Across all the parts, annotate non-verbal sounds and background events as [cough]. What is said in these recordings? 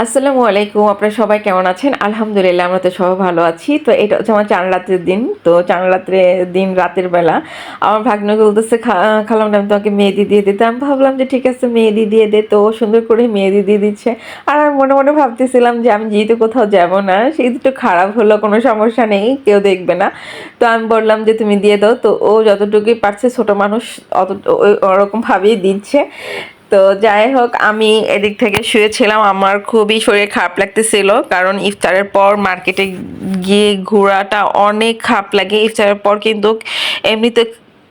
আসসালামু আলাইকুম, আপনারা সবাই কেমন আছেন? আলহামদুলিল্লাহ, আমরা তো সবাই ভালো আছি। তো এটা হচ্ছে আমার চান রাত্রের দিন। তো চান রাত্রে দিন রাতের বেলা আমার ভাগ্নে বলতেছে, "খা- খালাম না আমি তোমাকে মেহেদি দিয়ে দিতে আমি ভাবলাম যে, ঠিক আছে, মেহেদি দিয়ে দে। তো সুন্দর করে মেহেদি দিয়ে দিচ্ছে। আর আমি মনে মনে ভাবতেছিলাম যে, আমি যেহেতু কোথাও যাব না সেই একটু খারাপ হলো, কোনো সমস্যা নেই, কেউ দেখবে না। তো আমি বললাম যে, তুমি দিয়ে দাও। তো ও যতটুকুই পারছে, ছোট মানুষ অত ওই- ওরকম দিচ্ছে। তো যাই হোক, আমি এদিক থেকে শুয়েছিলাম। আমার খুবই শরীর খারাপ লাগতেছিল, কারণ ইফতারের পর মার্কেটে গিয়ে ঘোরাটা অনেক খারাপ লাগে। ইফতারের পর কিন্তু এমনিতে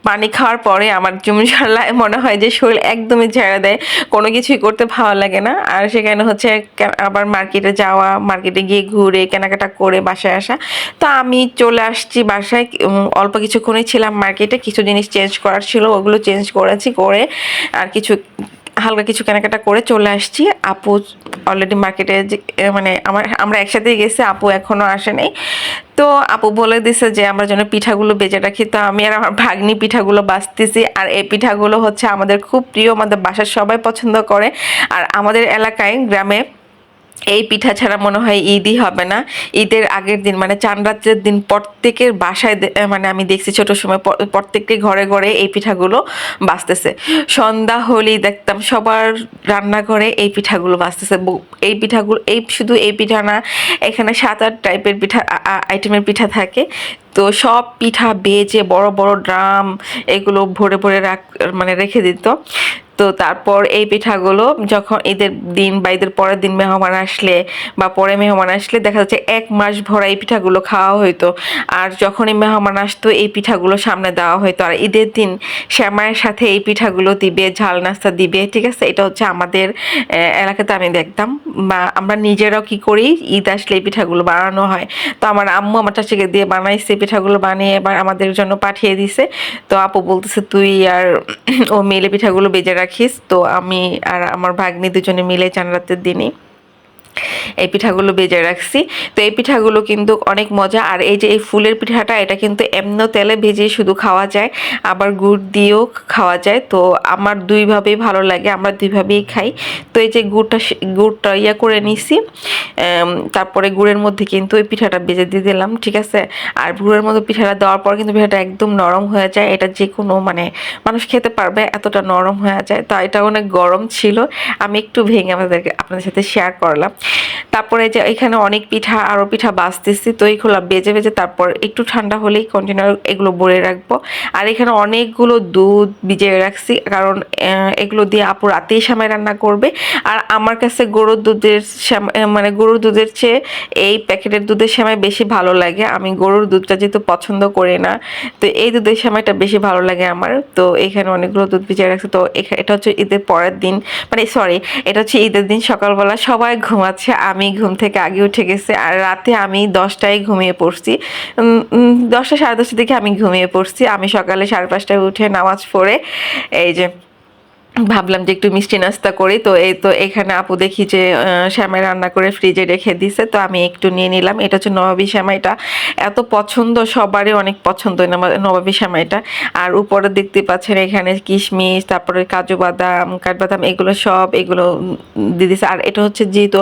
পানি খাওয়ার পরে আমার জুমশাল্লাহ মনে হয় যে শরীর একদমই ঝেড়ে দেয়, কোনো কিছুই করতে ভালো লাগে না। আর সেখানে হচ্ছে আবার মার্কেটে যাওয়া, মার্কেটে গিয়ে ঘুরে, কেনাকাটা করে বাসায় আসা। তো আমি চলে আসছি বাসায় অল্প কিছুক্ষণই ছিলাম মার্কেটে, কিছু জিনিস চেঞ্জ করার ছিল, ওগুলো চেঞ্জ করেছি, করে আর কিছু হালকা কিছু কেনাকাটা করে চলে আসছি। আপু অলরেডি মার্কেটে মানে আমার, আমরা একসাথেই গেছি, আপু এখনও আসে তো আপু বলে দিছে যে, আমরা যেন পিঠাগুলো বেজে রাখি। তো আমি আর আমার ভাগ্নি পিঠাগুলো বাঁচতেছি। আর এই পিঠাগুলো হচ্ছে আমাদের খুব প্রিয়, আমাদের বাসার সবাই পছন্দ করে। আর আমাদের এলাকায়, গ্রামে এই পিঠা ছাড়া মনে হয় ঈদই হবে না। ঈদের আগের দিন মানে চান রাত্রের দিন প্রত্যেকের বাসায় মানে আমি দেখছি ছোট সময় প্রত্যেকটি ঘরে ঘরে এই পিঠাগুলো বাঁচতেছে সন্ধ্যা হলেই দেখতাম সবার রান্নাঘরে এই পিঠাগুলো বাঁচতেছে এই পিঠাগুলো, এই শুধু এই পিঠা না, এখানে সাত আট টাইপের পিঠা আইটেমের পিঠা থাকে। তো সব পিঠা বেজে বড় বড় ড্রাম এগুলো ভরে ভরে রাখ মানে রেখে দিত। তো তারপর এই পিঠাগুলো যখন ঈদের দিন বা ঈদের পরের দিন মেহমান আসলে বা পরে মেহমান আসলে দেখা যাচ্ছে এক মাস ভরা এই পিঠাগুলো খাওয়া হতো আর যখনই মেহমান আসতো, এই পিঠাগুলো সামনে দেওয়া হতো আর ঈদের দিন শ্যামায়ের সাথে এই পিঠাগুলো দিবে, ঝাল নাস্তা দিবে, ঠিক আছে? এটা হচ্ছে আমাদের এলাকাতে আমি দেখতাম। বা আমরা নিজেরাও কি করি, ঈদ আসলে এই পিঠাগুলো বানানো হয়। তো আমার আম্মু আমার চাচিকে দিয়ে বানাইছে, পিঠাগুলো বানিয়ে এবার আমাদের জন্য পাঠিয়ে দিছে। তো আপু বলতেছে, তুই আর ও মেলে পিঠাগুলো বেজে রাখিস। তো আমি আর আমার ভাগ্নি দুজনে মিলে চান রাতের দিনই এই পিঠাগুলো বেজে রাখছি। তো এই পিঠাগুলো কিন্তু অনেক মজা। আর এই যে এই ফুলের পিঠাটা, এটা কিন্তু এমন তেলে ভেজে শুধু খাওয়া যায়, আবার গুড় দিয়েও খাওয়া যায়। তো আমার দুইভাবেই ভালো লাগে, আমরা দুইভাবেই খাই। তো এই যে গুড়টা গুড়টা ইয়া করে নিছি তারপরে গুড়ের মধ্যে কিন্তু ওই পিঠাটা বেজে দিয়ে দিলাম, ঠিক আছে? আর গুড়ের মধ্যে পিঠাটা দেওয়ার পর কিন্তু পিঠাটা একদম নরম হয়ে যায়। এটা যে কোনো মানে মানুষ খেতে পারবে, এতটা নরম হয়ে যায়। তো এটা অনেক গরম ছিল। আমি একটু ভেঙে আমাদেরকে আপনাদের সাথে শেয়ার করলাম। তারপরে যে এখানে অনেক পিঠা আরও পিঠা বাঁচতেছি তো এইগুলো বেজে বেজে তারপর একটু ঠান্ডা হলেই কন্টিনিউ এগুলো ভরে রাখব। আর এখানে অনেকগুলো দুধ ভিজিয়ে রাখছি, কারণ এগুলো দিয়ে আপু রাতেই সময় রান্না করবে। আর আমার কাছে গরুর দুধের মানে গরুর দুধের চেয়ে এই প্যাকেটের দুধের সময় বেশি ভালো লাগে। আমি গরুর দুধটা যেহেতু পছন্দ করি না, তো এই দুধের সময়টা বেশি ভালো লাগে আমার। তো এখানে অনেকগুলো দুধ ভিজিয়ে রাখছে, তো এটা হচ্ছে ঈদের পরের দিন মানে সরি এটা হচ্ছে ঈদের দিন সকালবেলা সবাই ঘুমাচ্ছে। আমি ঘুম থেকে আগে উঠে গেছে আর রাতে আমি দশটায় ঘুমিয়ে পড়ছি। দশটা সাড়ে দশটার দিকে আমি ঘুমিয়ে পড়ছি। আমি সকালে সাড়ে পাঁচটায় উঠে নামাজ পড়ে এই যে ভাবলাম যে একটু মিষ্টি নাস্তা করি। তো এই তো এখানে আপু দেখি যে শ্যামাই রান্না করে ফ্রিজে রেখে দিছে। তো আমি একটু নিয়ে নিলাম। এটা হচ্ছে নবাবী শ্যামাইটা। এত পছন্দ, সবারই অনেক পছন্দ নবাবী শ্যামাইটা। আর উপরে দেখতে পাচ্ছেন এখানে কিশমিশ, তারপরে কাজু বাদাম কাঠবাদাম এগুলো সব এগুলো দিয়ে দিছে। আর এটা হচ্ছে যেহেতু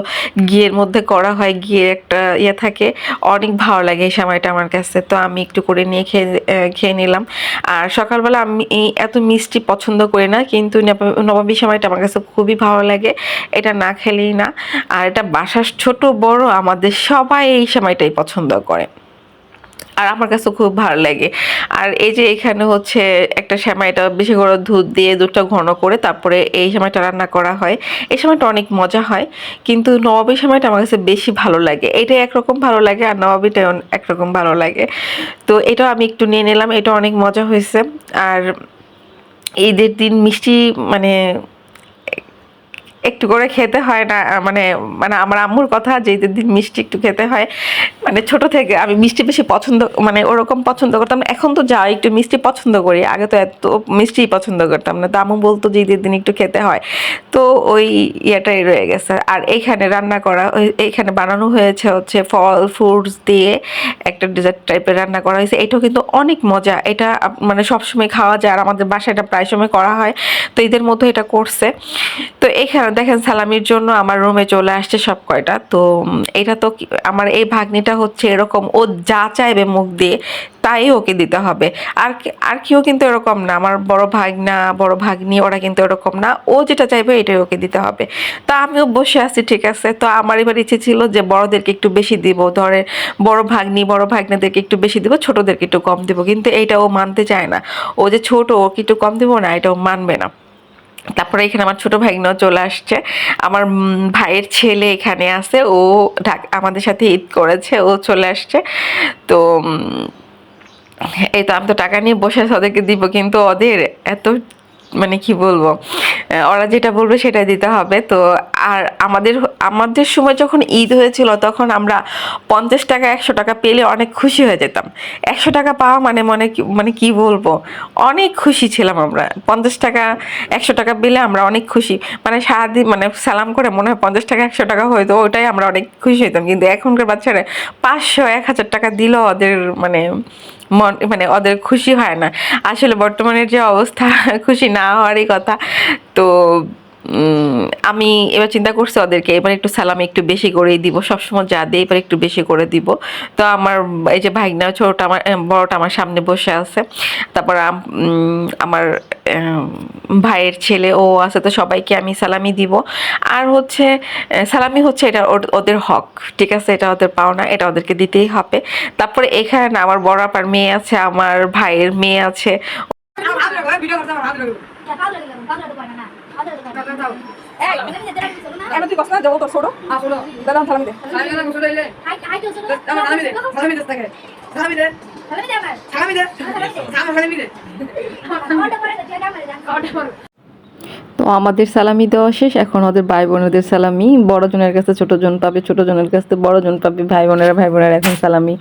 ঘিয়ের মধ্যে করা হয়, ঘিয়ের একটা ইয়ে থাকে, অনেক ভালো লাগে এই সময়টা আমার কাছে। তো আমি একটু করে নিয়ে খেয়ে খেয়ে নিলাম। আর সকালবেলা আমি এত মিষ্টি পছন্দ করি না, কিন্তু নবাবী সময়টা আমার কাছে খুবই ভালো লাগে। এটা না খেলেই না। আর এটা বাসার ছোট বড় আমাদের সবাই এই সময়টাই পছন্দ করে। আর আমার কাছে খুব ভালো লাগে। আর এই যে এখানে হচ্ছে একটা সেমাইটা বেশি করে দুধ দিয়ে দুধটা ঘন করে তারপরে এই সময়টা রান্না করা হয়। এই সময়টা অনেক মজা হয়। কিন্তু নবাবী সময়টা আমার কাছে বেশি ভালো লাগে। এটা একরকম ভালো লাগে আর নবাবিটা একরকম ভালো লাগে। তো এটা আমি একটু নিয়ে নিলাম। এটা অনেক মজা হয়েছে। আর ঈদের দিন মিষ্টি মানে একটু করে খেতে হয় না মানে মানে আমার আম্মুর কথা যে দিন মিষ্টি একটু খেতে হয় মানে ছোট থেকে আমি মিষ্টি বেশি পছন্দ মানে ওরকম পছন্দ করতাম। এখন তো যা একটু মিষ্টি পছন্দ করি, আগে তো এত মিষ্টি পছন্দ করতাম না। তো আম্মু বলতো যে দিন একটু খেতে হয়। তো ওই ইয়েটাই রয়ে গেছে। আর এইখানে রান্না করা এইখানে বানানো হয়েছে হচ্ছে ফল, ফ্রুটস দিয়ে একটা ডেজার্ট টাইপের রান্না করা হয়েছে। এটাও কিন্তু অনেক মজা। এটা মানে সবসময় খাওয়া যায় আর আমাদের বাসায় এটা প্রায় সময় করা হয়। তো ঈদের মধ্যে এটা করছে। তো এখানে দেখেন সালামির জন্য আমার রুমে চলে আসছে সব কয়টা। তো এটা তো আমার এই ভাগ্নিটা হচ্ছে এরকম, ও যা চাইবে মুখ দিয়ে, তাই ওকে দিতে হবে। আর আর কেউ কিন্তু এরকম না, আমার বড় ভাগনা, বড় ভাগ্নি, ওরা কিন্তু এরকম না, ও যেটা চাইবে এটাই ওকে দিতে হবে। তো আমিও বসে আছি, ঠিক আছে? তো আমার এবার ইচ্ছে ছিল যে বড়দেরকে একটু বেশি দিব ধরে বড় ভাগ্নি, বড় ভাগ্নাদেরকে একটু বেশি দিব, ছোটদেরকে একটু কম দিব, কিন্তু এইটা ও মানতে চায় না। ও যে ছোট, ওকে একটু কম দিব না, এটা ও মানবে না। তারপরে এখানে আমার ছোট ভাইনাও চলে আসছে। আমার ভাইয়ের ছেলে এখানে আছে, ও আমাদের সাথে ঈদ করেছে, ও চলে আসছে। তো এই তো আমি তো টাকা নিয়ে বসে আছে, ওদেরকে দিব, কিন্তু ওদের এত মানে কি বলব? ওরা যেটা বলবে সেটা দিতে হবে। তো আর আমাদের আমাদের সময় যখন ঈদ হয়েছিল, তখন আমরা পঞ্চাশ টাকা, একশো টাকা পেলে অনেক খুশি হয়ে যেতাম। একশো টাকা পাওয়া মানে মনে মানে কি বলব? অনেক খুশি ছিলাম আমরা। পঞ্চাশ টাকা, একশো টাকা পেলে আমরা অনেক খুশি। মানে সারাদিন মানে সালাম করে মনে হয় পঞ্চাশ টাকা, একশো টাকা হয়তো ওটাই আমরা অনেক খুশি হইতাম। কিন্তু এখনকার বাচ্চারা পাঁচশো, এক হাজার টাকা দিল ওদের মানে মন মানে ওদের খুশি হয় না। আসলে বর্তমানের যে অবস্থা, [laughs] খুশি না হওয়ারই কথা। তো আমি এবার চিন্তা করছি ওদেরকে, এবার একটু সালামি একটু বেশি করেই দিব, সবসময় যা দিই এবার একটু বেশি করে দিব। তো আমার, এই যে ভাইনা ছোটটা আমার বড়টা আমার সামনে বসে আছে। তারপর আমার ভাইয়ের ছেলে ও আছে, তো সবাইকে আমি সালামি দিব। আর হচ্ছে সালামি হচ্ছে এটা ওদের হক, ঠিক আছে? এটা ওদের পাওনা, এটা ওদেরকে দিতেই হবে। তারপরে এখানে আমার বড় আপার মেয়ে আছে, আমার ভাইয়ের মেয়ে আছে। ছাড়াবি দে ছাড়াবি দে ছাড়াবি দে তো আমাদের সালামি দেওয়া শেষ। এখন ওদের ভাই বোনেদের সালামি। বড় জনের কাছে ছোট জন পাবে, ছোট জনের কাছে বড় জন পাবে। ভাই বোনেরা ভাই বোনেরা এখন সালামি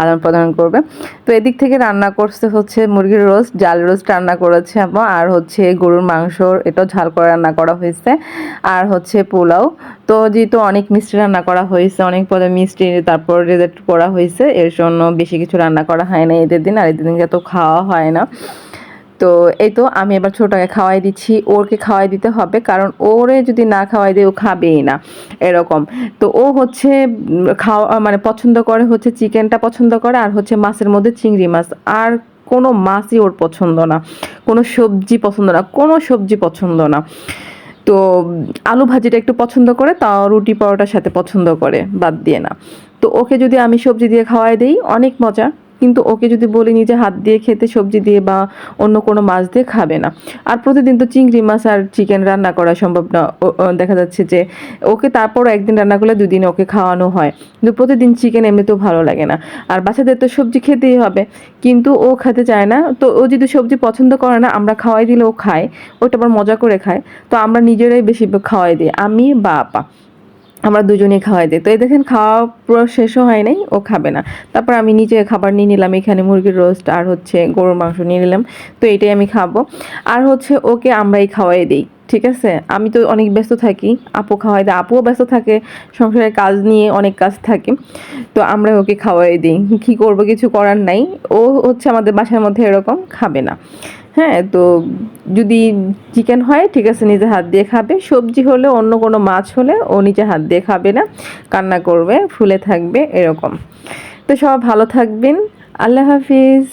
আদান প্রদান করবে। তো এদিক থেকে রান্না করতে হচ্ছে মুরগির রোস্ট, জাল রোস্ট রান্না করেছে আম্মা। আর হচ্ছে গরুর মাংস, এটাও ঝাল করে রান্না করা হয়েছে। আর হচ্ছে পোলাও। তো যেহেতু অনেক মিষ্টি রান্না করা হয়েছে, অনেক পদে মিষ্টি তারপর রেজাল্ট করা হয়েছে, এর জন্য বেশি কিছু রান্না করা হয় না এদের দিন। আর এদের দিন তো খাওয়া হয় না। তো এই তো আমি এবার ছোটটাকে খাওয়াই দিচ্ছি, ওরকে খাওয়াই দিতে হবে, কারণ ওরে যদি না খাওয়াই দেয় ও খাবেই না, এরকম। তো ও হচ্ছে খাওয়া মানে পছন্দ করে হচ্ছে চিকেনটা পছন্দ করে আর হচ্ছে মাছের মধ্যে চিংড়ি মাছ। আর কোনো মাছই ওর পছন্দ না, কোনো সবজি পছন্দ না, কোনো সবজি পছন্দ না। তো আলু ভাজিটা একটু পছন্দ করে, তাও রুটি পরোটার সাথে পছন্দ করে, বাদ দিয়ে না। তো ওকে যদি আমি সবজি দিয়ে খাওয়াই দিই, অনেক মজা। কিন্তু ওকে যদি বলি নিজে হাত দিয়ে খেতে সবজি দিয়ে বা অন্য কোনো মাছ দিয়ে খাবে না। আর প্রতিদিন তো চিংড়ি মাছ আর চিকেন রান্না করা সম্ভব না। দেখা যাচ্ছে যে ওকে তারপর একদিন রান্না করলে দুই দিন ওকে খাওয়ানো হয়। কিন্তু প্রতিদিন চিকেন এমনিতেও ভালো লাগে না। আর বাচ্চাদের তো সবজি খেতেই হবে। কিন্তু ও খেতে চায় না। তো ও যদি সবজি পছন্দ করে না, আমরা খাওয়াই দিলে ও খায়। ওটা আবার মজা করে খায়। তো আমরা নিজেরাই বেশি খাওয়াই দিই। আমি বা আপা। আমরা দুজনে খাওয়াই দিই। তো এই দেখেন খাওয়া পুরো শেষও হয় নাই, ও খাবে না। তারপর আমি নিজে খাবার নিয়ে নিলাম, এখানে মুরগির রোস্ট আর হচ্ছে গরুর মাংস নিয়ে নিলাম। তো এটাই আমি খাব। আর হচ্ছে ওকে আমরাই খাওয়াই দিই। ঠিক আছে? আমি তো অনেক ব্যস্ত থাকি। আপু খাওয়াই দেয়। আপুও ব্যস্ত থাকে। সংসারের কাজ নিয়ে অনেক কাজ থাকে। তো আমরা ওকে খাওয়াই দিই। কী করব? কিছু করার নাই। ও হচ্ছে আমাদের বাসার মধ্যে এরকম খাবে না। হ্যাঁ তো যদি চিকেন হয়, ঠিক আছে নিজে হাত দিয়ে খাবে। সবজি হলে, অন্য কোনো মাছ হলে ও নিজে হাত দিয়ে খাবে না। কান্না করবে, ফুলে থাকবে, এরকম। তো সব ভালো থাকবেন। আল্লাহ হাফিজ।